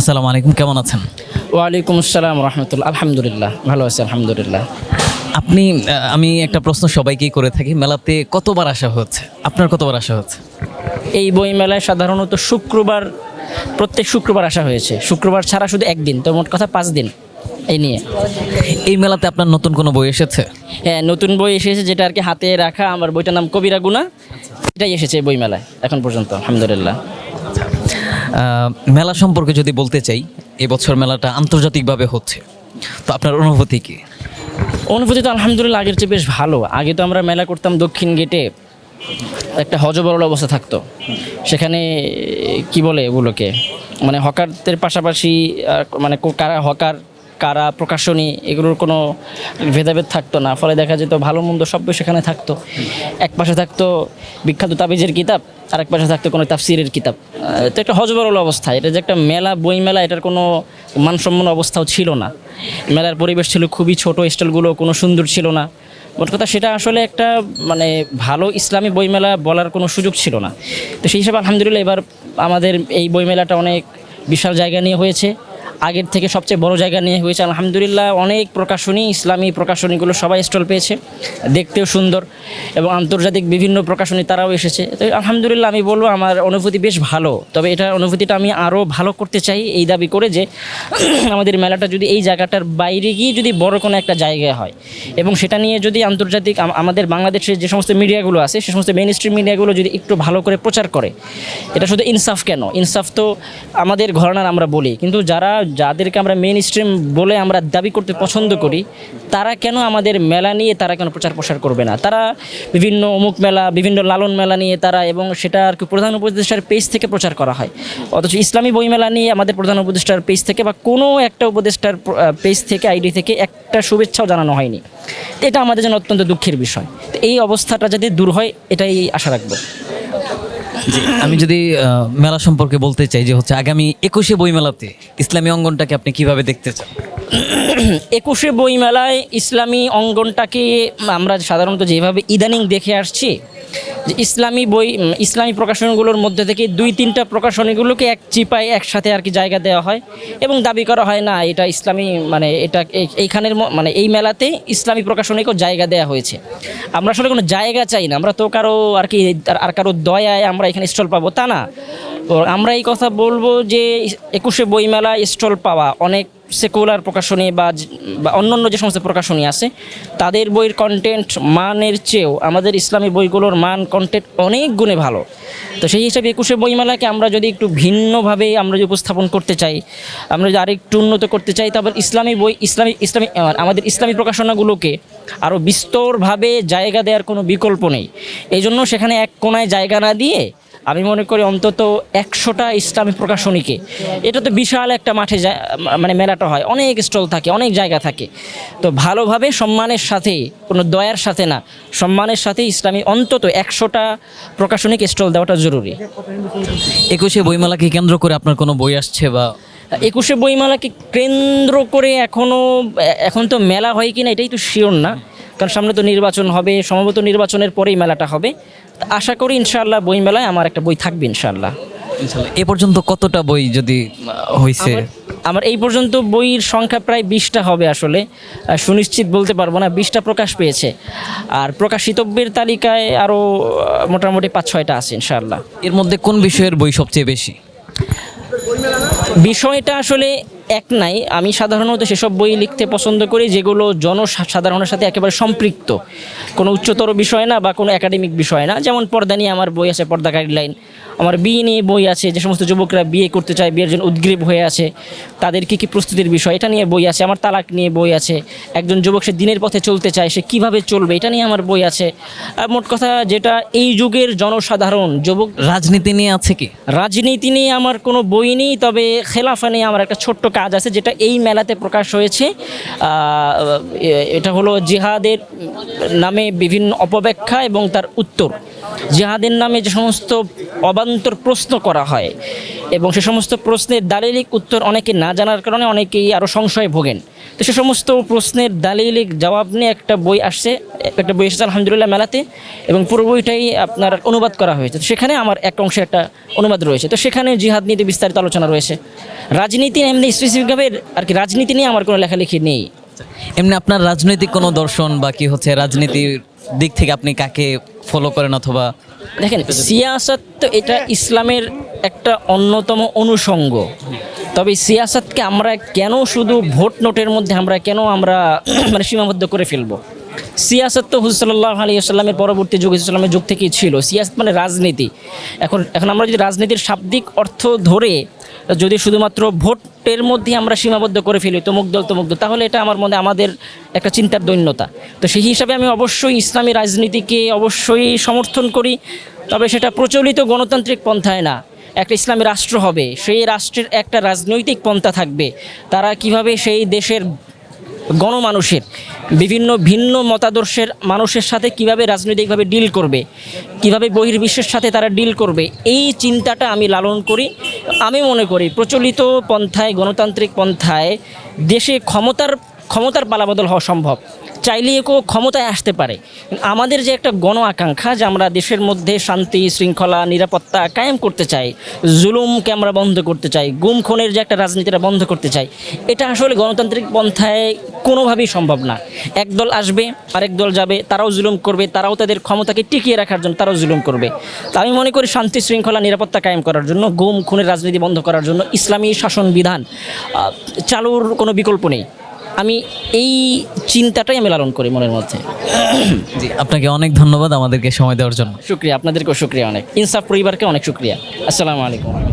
আসসালামু আলাইকুম কেমন আছেন? ওয়ালাইকুম আসসালাম রহমতুল্লাহ। আলহামদুলিল্লাহ ভালো আছি আলহামদুলিল্লাহ। আপনি আমি একটা প্রশ্ন সবাইকেই করে থাকি মেলাতে কতবার আসা হচ্ছে? আপনার কতবার আসা হচ্ছে? এই বই মেলায় সাধারণত শুক্রবার প্রত্যেক শুক্রবার আসা হয়েছে। শুক্রবার ছাড়া শুধু একদিন তো মোট কথা পাঁচ দিন এই নিয়ে। এই মেলাতে আপনার নতুন কোনো বই এসেছে? হ্যাঁ নতুন বই এসেছে যেটা আর কি হাতে রাখা আমার বইটার নাম কবিরা গুনা এটাই এসেছে বই মেলায় এখন পর্যন্ত আলহামদুলিল্লাহ। মেলা সম্পর্কে যদি বলতে চাই, এবছর মেলাটা আন্তর্জাতিকভাবে হচ্ছে। তো আপনার অনুভূতি কি? অনুভূতি তো আলহামদুলিল্লাহ আগের চেয়ে বেশ ভালো। আগে তো আমরা মেলা করতাম দক্ষিণ গেটে, একটা হজবরল অবস্থা থাকতো। সেখানে, কি বলে ওগুলোকে মানে হকারদের পাশাপাশি মানে কারা হকার কারা, প্রকাশনী, এগুলোর কোনো ভেদাভেদ থাকতো না। ফলে দেখা যেত ভালো, মন্দ সব বই সেখানে থাকতো। এক পাশে থাকতো বিখ্যাত তাবিজের কিতাব আর এক পাশে থাকতো কোনো তাফসিরের কিতাব। তো একটা হজবরল অবস্থা। এটা যে একটা মেলা বই মেলা এটার কোনো মানসম্মান অবস্থাও ছিল না। মেলার পরিবেশ ছিল খুবই ছোট, স্টলগুলো কোনো সুন্দর ছিল না। মোট কথা সেটা আসলে একটা মানে ভালো ইসলামী বইমেলা বলার কোনো সুযোগ ছিল না। তো সেই হিসাবে আলহামদুলিল্লাহ এবার আমাদের এই বইমেলাটা অনেক বিশাল জায়গা নিয়ে হয়েছে। আগের থেকে সবচেয়ে বড় জায়গা নিয়ে হয়েছে। আলহামদুলিল্লাহ অনেক প্রকাশনী, ইসলামী প্রকাশনীগুলো সবাই স্টল পেয়েছে। দেখতেও সুন্দর এবং আন্তর্জাতিক বিভিন্ন প্রকাশনী তারাও এসেছে। তো আলহামদুলিল্লাহ আমি বলব আমার অনুভূতি বেশ ভালো। তবে এটার অনুভূতিটা আমি আরও ভালো করতে চাই এই দাবি করে যে আমাদের মেলাটা যদি এই জায়গাটার বাইরে গিয়ে যদি বড় কোনো একটা জায়গায় হয় এবং সেটা নিয়ে যদি আন্তর্জাতিক আমাদের বাংলাদেশের যে সমস্ত মিডিয়াগুলো আছে, সে সমস্ত মেন স্ট্রিম মিডিয়াগুলো যদি একটু ভালো করে প্রচার করে, এটা শুধু ইনসাফ কেন? ইনসাফ তো আমাদের ঘরানার আমরা বলি। কিন্তু যারা যাদেরকে আমরা মেইন স্ট্রিম বলে আমরা দাবি করতে পছন্দ করি, তারা কেন আমাদের মেলা নিয়ে তারা কেন প্রচার প্রসার করবে না? তারা বিভিন্ন অমুক মেলা, বিভিন্ন লালন মেলা নিয়ে তারা এবং সেটা আর কি প্রধান উপদেষ্টার পেজ থেকে প্রচার করা হয়? অথচ ইসলামী বইমেলা নিয়ে আমাদের প্রধান উপদেষ্টার পেজ থেকে বা কোনো একটা উপদেষ্টার পেজ থেকে আইডি থেকে একটা শুভেচ্ছাও জানানো হয়নি। এটা আমাদের জন্য অত্যন্ত দুঃখের বিষয়। এই অবস্থাটা যদি দূর হয়, এটাই আশা রাখব। আমি যদি মেলা সম্পর্কে বলতে চাই যে হচ্ছে আগামী একুশে বইমেলাতে ইসলামী অঙ্গনটাকে আপনি কীভাবে দেখতে চান? একুশে বইমেলায় ইসলামী অঙ্গনটাকে আমরা সাধারণত যেভাবে ইদানিং দেখে আসছি ইসলামী বই ইসলামী প্রকাশনগুলোর মধ্যে থেকে দুই তিনটা প্রকাশনীগুলোকে এক চিপায় একসাথে আর কি জায়গা দেওয়া হয় এবং দাবি করা হয়, না, এটা ইসলামী মানে এটা এই- এইখানের মানে এই মেলাতে ইসলামী প্রকাশনীকেও জায়গা দেওয়া হয়েছে। আমরা আসলে কোনো জায়গা চাই না, আমরা তো কারও আর কি আর কারও দয়ায় আমরা এখানে স্টল পাবো, তা না। তো আমরা এই কথা বলব যে একুশে বইমেলা স্টল পাওয়া, অনেক সেকুলার প্রকাশনী বা বা অন্যান্য যে সমস্ত প্রকাশনী আছে, তাদের বইয়ের কন্টেন্ট মানের চেয়েও আমাদের ইসলামী বইগুলোর মান কন্টেন্ট অনেক গুণে ভালো। তো সেই হিসাবে একুশে বইমেলাকে আমরা যদি একটু ভিন্নভাবে আমরা যদি উপস্থাপন করতে চাই, আমরা যদি আরেকটু উন্নত করতে চাই তবে ইসলামী বই, ইসলামী ইসলামী আমাদের ইসলামী প্রকাশনাগুলোকে আরও বিস্তরভাবে জায়গা দেওয়ার কোনো বিকল্প নেই। এই জন্য সেখানে এক কোনায় জায়গা না দিয়ে আমি মনে করি অন্তত একশোটা ইসলামী প্রকাশনীকে। এটা তো বিশাল একটা মাঠে মানে মেলাটা হয়। অনেক স্টল থাকে অনেক জায়গা থাকে। তো ভালোভাবে সম্মানের সাথে কোনো দয়ার সাথে না সম্মানের সাথে ইসলামী অন্তত একশোটা প্রকাশনিক স্টল দেওয়াটা জরুরি। একুশে বইমেলাকে কেন্দ্র করে আপনার কোনো বই আসছে বা একুশে বইমেলাকে কেন্দ্র করে এখনও এখন তো মেলা হয় কি না এটাই তো শিওর না। কারণ সামনে তো নির্বাচন হবে সম্ভবত নির্বাচনের পরেই মেলাটা হবে। তা আশা করি ইনশাআল্লাহ বইমেলায় আমার একটা বই থাকবে ইনশাআল্লাহ। ইনশাল্লাহ এ পর্যন্ত কতটা বই যদি হয়েছে আমার- আমার এই পর্যন্ত বইয়ের সংখ্যা প্রায় বিশটা হবে আসলে। সুনিশ্চিত বলতে পারব না বিশটা প্রকাশ পেয়েছে। আর প্রকাশিতব্যের তালিকায় আরও মোটামুটি পাঁচ ছয়টা আছে ইনশাআল্লাহ। এর মধ্যে কোন বিষয়ের বই সবচেয়ে বেশি? বিষয়টা আসলে এক নাই। আমি সাধারণত সেসব বই লিখতে পছন্দ করি যেগুলো জনসাধারণের সাথে একেবারে সম্পৃক্ত। কোনো উচ্চতর বিষয় না বা কোনো একাডেমিক বিষয় না। যেমন পর্দা নিয়ে আমার বই আছে পর্দা গাইডলাইন আমার বিয়ে নিয়ে বই আছে যে সমস্ত যুবকরা বিয়ে করতে চায় বিয়ের জন্য উদ্গ্রীব হয়ে আছে তাদের কী কী প্রস্তুতির বিষয়? এটা নিয়ে বই আছে আমার তালাক নিয়ে বই আছে। একজন যুবক সে দিনের পথে চলতে চায় সে কীভাবে চলবে? এটা নিয়ে আমার বই আছে। আর মোট কথা যেটা এই যুগের জনসাধারণ যুবক রাজনীতি নিয়ে আছে কি? রাজনীতি নিয়ে আমার কোনো বই নেই তবে খেলাফা নিয়ে আমার একটা ছোট্ট কাজ আছে যেটা এই মেলাতে প্রকাশ হয়েছে। এটা হলো জিহাদের নামে বিভিন্ন অপব্যাখ্যা এবং তার উত্তর। জিহাদের নামে যে সমস্ত অবান্তর প্রশ্ন করা হয় এবং সে সমস্ত প্রশ্নের দালিলিক উত্তর অনেকে না জানার কারণে অনেকেই আরও সংশয়ে ভোগেন। তো সে সমস্ত প্রশ্নের দালিলিক জবাব নিয়ে একটা বই আসছে একটা বই এসেছে আলহামদুলিল্লাহ মেলাতে এবং পুরো বইটাই আপনার অনুবাদ করা হয়েছে। তো সেখানে আমার এক অংশে একটা অনুবাদ রয়েছে। তো সেখানে জিহাদ নিয়ে বিস্তারিত আলোচনা রয়েছে। রাজনীতি এমনি স্পেসিফিকভাবে আর কি রাজনীতি নিয়ে আমার কোনো লেখালেখি নেই। এমনি আপনার রাজনৈতিক কোনো দর্শন বা কি হচ্ছে রাজনীতির দিক থেকে আপনি কাকে ফলো করেন অথবা দেখেন সিয়াসত তো এটা ইসলামের একটা অন্যতম অনুষঙ্গ। তবে সিয়াসতকে আমরা কেন শুধু ভোট নোটের মধ্যে আমরা কেন আমরা মানে সীমাবদ্ধ করে ফেলব? সিয়াসত তো হুজুল্লাহ আলী আসসালামের পরবর্তী যুগ ইসলামের যুগ থেকেই ছিল। সিয়াসত মানে রাজনীতি। এখন এখন আমরা যদি রাজনীতির শাব্দিক অর্থ ধরে যদি শুধুমাত্র ভোটের মধ্যে আমরা সীমাবদ্ধ করে ফেলি, তমুক দল তমুক দল, তাহলে এটা আমার মনে, আমাদের একটা চিন্তার দৈন্যতা। তো সেই হিসাবে আমি অবশ্যই ইসলামী রাজনীতিকে অবশ্যই সমর্থন করি, তবে সেটা প্রচলিত গণতান্ত্রিক পন্থায় না। একটা ইসলামী রাষ্ট্র হবে, সেই রাষ্ট্রের একটা রাজনৈতিক পন্থা থাকবে। তারা কীভাবে সেই দেশের গণমানুষের, বিভিন্ন ভিন্ন মতাদর্শের মানুষের সাথে কীভাবে রাজনৈতিকভাবে ডিল করবে, কীভাবে বহির্বিশ্বের সাথে তারা ডিল করবে, এই চিন্তাটা আমি লালন করি। আমি মনে করি প্রচলিত পন্থায়, গণতান্ত্রিক পন্থায় দেশে ক্ষমতার ক্ষমতার পালাবদল হওয়া সম্ভব। চাইলে কেউ ক্ষমতায় আসতে পারে। আমাদের যে একটা গণ আকাঙ্ক্ষা যে আমরা দেশের মধ্যে শান্তি, শৃঙ্খলা, নিরাপত্তা কায়েম করতে চাই জুলুমকে আমরা বন্ধ করতে চাই, গুম খুনের যে একটা রাজনীতিটা বন্ধ করতে চাই, এটা আসলে গণতান্ত্রিক পন্থায় কোনোভাবেই সম্ভব না। একদল আসবে, আরেক দল যাবে, তারাও জুলুম করবে, তারাও তাদের ক্ষমতাকে টিকিয়ে রাখার জন্য তারাও জুলুম করবে। তা আমি মনে করি শান্তি, শৃঙ্খলা, নিরাপত্তা কায়েম করার জন্য, গুম, খুনের রাজনীতি বন্ধ করার জন্য ইসলামী শাসন বিধান চালুর কোনো বিকল্প নেই। আমি এই চিন্তাটাই আমি লালন করি মনের মধ্যে। জি আপনাকে অনেক ধন্যবাদ আমাদেরকে সময় দেওয়ার জন্য। শুক্রিয়া আপনাদেরকেও শুক্রিয়া অনেক। ইনসাফ পরিবারকে অনেক শুক্রিয়া। আসসালামু আলাইকুম।